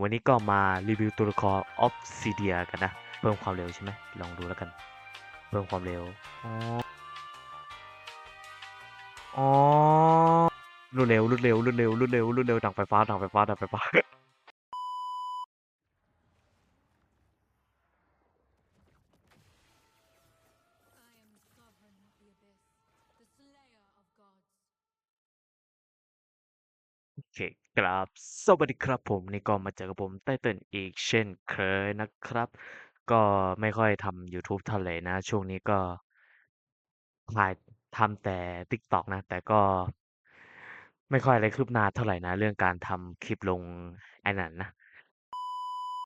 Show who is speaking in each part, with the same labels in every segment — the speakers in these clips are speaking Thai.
Speaker 1: วันนี้ก็มารีวิวตัวละครออฟซิเดียกันนะ เพิ่มความเร็วใช่ไหมลองดูแล้วกัน เพิ่มความเร็ว อ๋อ อ๋อรวดเร็วรวดเร็วรวดเร็วรวดเร็วรวดเร็วดังไฟฟ้าดังไฟฟ้าดังไฟฟ้า เคครับสวัสดีครับผมนี่ก็มาเจอกับผมไตเติ้ลอีกเช่นเคยนะครับ ก็ไม่ค่อยทำ YouTube เท่าไหร่นะ ช่วงนี้ก็ถ่ายทำแต่ TikTok นะ แต่ก็ ไม่ค่อยอะไรคืบหน้าเท่าไหร่นะ เรื่องการทำคลิปลงไอ้นั่นนะ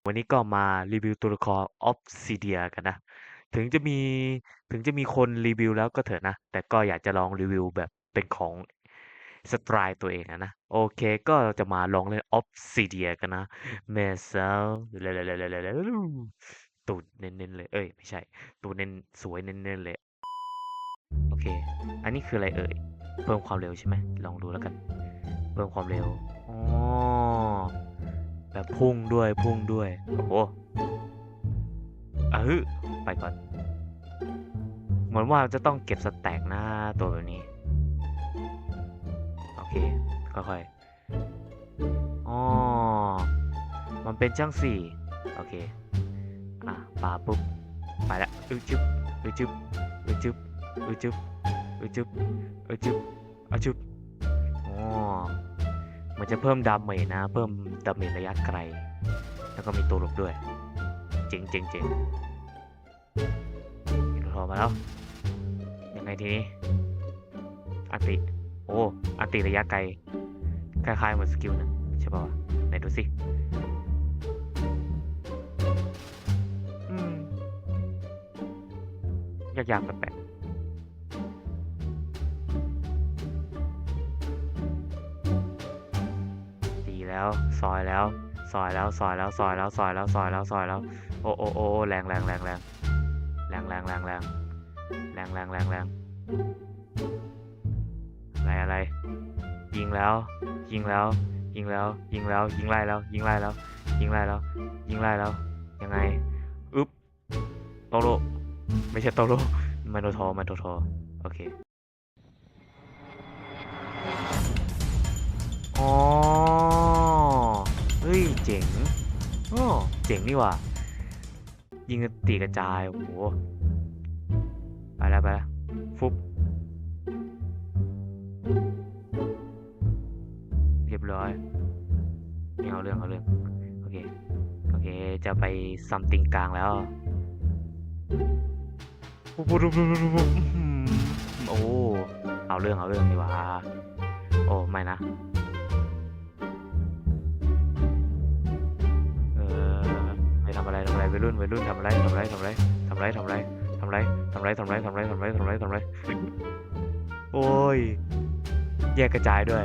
Speaker 1: วันนี้ก็มารีวิวตัวละคร Obsidia กันนะ ถึงจะมีถึงจะมีคนรีวิวแล้วก็เถอะนะ แต่ก็อยากจะลองรีวิวแบบเป็นของ สไตล์ตัวเองอะนะ โอเคก็จะมาลองเล่น Obsidia กันนะเมซลตูดเน้นๆเลย เอ้ย ไม่ใช่ ตูดเน้นสวยเน้นๆเลย โอเค อันนี้คืออะไรเอ่ย เพิ่มความเร็วใช่ไหม ลองดูแล้วกัน เพิ่มความเร็ว อ๋อ แบบพุ่งด้วยพุ่งด้วย โอ้โหเออไปก่อน เหมือนว่าจะต้องเก็บสแต็กหน้าตัวแบบนี้โอ เค ค่อยๆอ๋อ มันเป็นจังสี่โอเค อะปาปุ๊บ ไปละอึจึบอึจึบอึจึบอึจึบอึจึบอึจึบอึจึบอ๋อมันจะเพิ่มดาเมจนะ เพิ่มดาเมจระยะไกล แล้วก็มีตัวหลบด้วย เจ๋งเจ๋งเจ๋งเห็นโทรมาแล้ว ยังไงทีนี้อันติ อ้อัติระยะไกล คล้ายๆเหมือนสกิลนะใช่ป่าวะไหนดูสิอืมยากๆแปลกๆตีแล้ว ซอยแล้ว ซอยแล้ว ซอยแล้ว ซอยแล้ว ซอยแล้ว ซอยแล้ว ซอยแล้ว โอ้โอ้โอ้แรงแรงแรงแรงแรงแรงแรงแรงแรงแรงแรงแรง งแล้ว ยิงแล้ว ยิงแล้ว ยิงแล้ว ยิงไล่แล้ว ยิงไล่แล้ว ยิงไล่แล้ว ยิงไล่แล้ว ยังไง อึ๊บโตโรไม่ใช่โตโรมันโดทอมันโดทอโอเค อ๋อ เฮ้ย เจ๋งโอ้เจ๋งนี่ว่ายิงกันตีกระจาย โอ้โห ไปแล้วไปแล้ว ฟุ๊บ เอาเรื่องเอาเรื่องโอเคโอเค จะไปซัมติงกลางแล้วปุ๊บปุ๊บปุ๊บปุ๊บปุ๊บอื้อหือโอ้เอาเรื่องเอาเรื่องดีกว่าโอ้ไม่นะเออไปทำอะไรทำอะไรวัยรุ่นวัยรุ่นทำอะไรทำอะไรทำอะไรทำอะไรทำอะไรทำอะไรทำอะไรทำอะไรทำอะไรทำอะไรทำอะไรทำอะไรโอ้ยแยกกระจายด้วย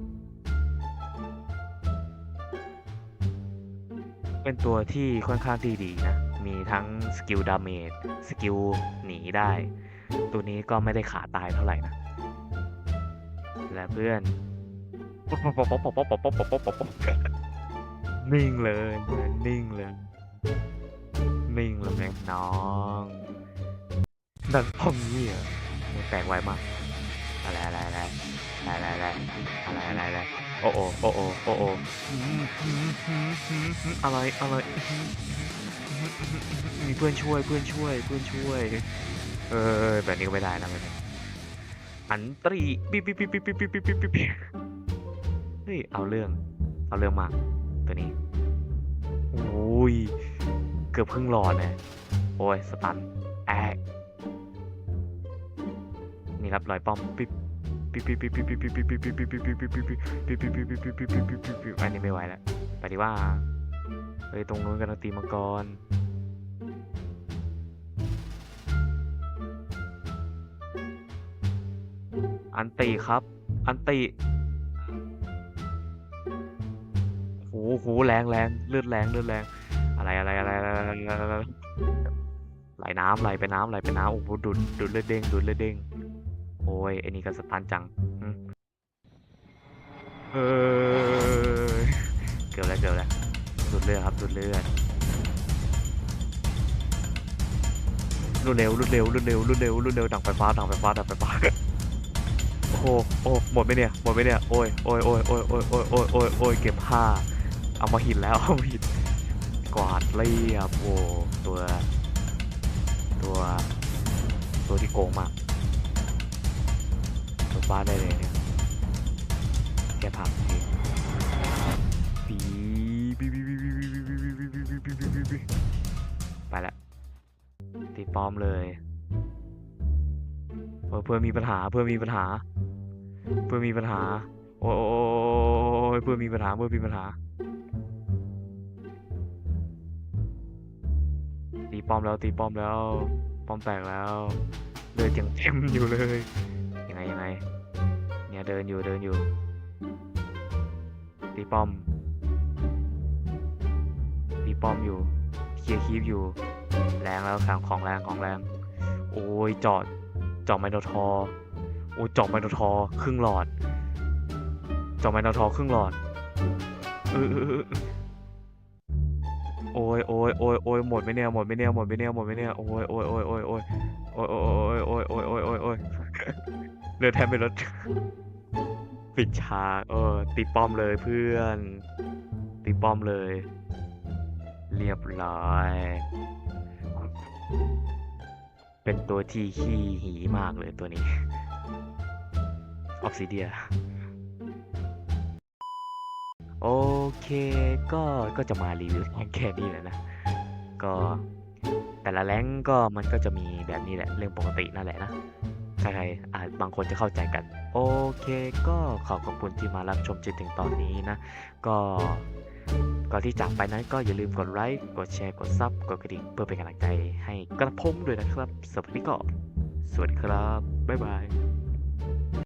Speaker 1: เป็นตัวที่ค่อนข้างที่ดีนะ มีทั้งสกิลดาเมจ สกิลหนีได้ ตัวนี้ก็ไม่ได้ขาตายเท่าไหร่นะ และเพื่อนนิ่งเลยนิ่งเลยนิ่งเลยแม่น้องดังพ่องเงี้ยแตกไวมากอะไรอะไรอะไรอะไรอะไรอะไรอะไร โอ้โอโอ้โอโอ้โออะไรอะไรมีเพื่อนช่วยเพื่อนช่วยเพื่อนช่วย เออแบบนี้ก็ไม่ได้นะไม่ได้อันตรีปิ๊บปิ๊บปิ๊บปิ๊บปิ๊บปิ๊บปิ๊บปิ๊บปิ๊บเฮ้ยเอาเรื่อง เอาเรื่องมากตัวนี้โอ้ยเกือบครึ่งหลอดเลยโอ้ยสตันแอกนี่ครับรอยป้อมปิ๊บ อันนี้ไม่ไหวแล้วไปดีว่าเฮ้ยตรงนู้นกำลังตีมังกรอันตีครับ อันตีหูหูแรงแรงเลือดแรงเลือดแรง อะไรอะไรอะไรอะไรไหลน้ำไหลไปน้ำไหลไปน้ำโอ้โหดูดดุดเลือดเด้งดุดเลือดเด้ง โอ้ยไอ้นี่ก็สตันจังเออเกือบแล้วเกือบแล้วดูดเลือดครับดูดเลือดรวดเร็วรวดเร็วรวดเร็วรวดเร็วรวดเร็วดังไฟฟ้าดังไฟฟ้าดังไฟฟ้าโอ้โหโอ้หมดไหมเนี่ยหมดไหมเนี่ยโอ้ยโอ้ยโอ้ยโอ้ยโอ้ยโอ้ยโอ้ยโอ้ยโอ้ยเก็บผ้าเอามาหินแล้วเอามาหินกวาดเรียบโอ้ตัว ตัวตัวที่โกงมาก บ้านได้เลยเนี่ย แกผักทีปีปีปีปีปีปีปีปีปีปีปีปีปีปีไปละตีป้อมเลยเออเพื่อมีปัญหาเพื่อมีปัญหา เพื่อมีปัญหา โอ้ยโอ้โอ้เพื่อมีปัญหาเพื่อมีปัญหาตีป้อมแล้วตีป้อมแล้ว ป้อมแตกแล้วเลือดยังเต็มอยู่เลยยังไงยังไง เนี่ยเดินอยู่เดินอยู่ตีป้อมตีป้อมอยู่เคลียร์คีฟอยู่แรงแล้วครับของแรงของแรงโอ้ยจอดจอดไมโนทอร์โอ้ยจอดไมโนทอร์ครึ่งหลอดจอดไมโนทอร์ครึ่งหลอดเออเออเออโอ้ยโอ้ยโอ้ยโอ้ยหมดไหมเนี่ยหมดไหมเนี่ยหมดไหมเนี่ยหมดไหมเนี่ยโอ้ยโอ้ยโอ้ยโอ้ยโอ้ยโอ้ยโอ้ยโอ้ยโอ้ยโอ้ยโอ้ยโอ้ยโอ้ยเลือแทบไม่ลด ปิดฉากเออตีป้อมเลยเพื่อน ตีป้อมเลย เรียบร้อย เป็นตัวที่ขี้หีมากเลยตัวนี้ ออ s ซิเดียโอเค ก็ ก็จะมารีวิวแรงแค่นี้แหละนะ ก็แต่ละแรงก็มันก็จะมีแบบนี้แหละ เรื่องปกตินั่นแหละนะ ใครๆอาจบางคนจะเข้าใจกัน โอเค ก็ขอขอบคุณที่มารับชมจนถึงตอนนี้นะ ก็ก่อนที่จากไปนั้นก็อย่าลืมกดไลค์กดแชร์กดซับกดกระดิ่งเพื่อเป็นกำลังใจให้กระผมด้วยนะครับสำหรับวันนี้ก็สวัสดีครับ บ๊ายบาย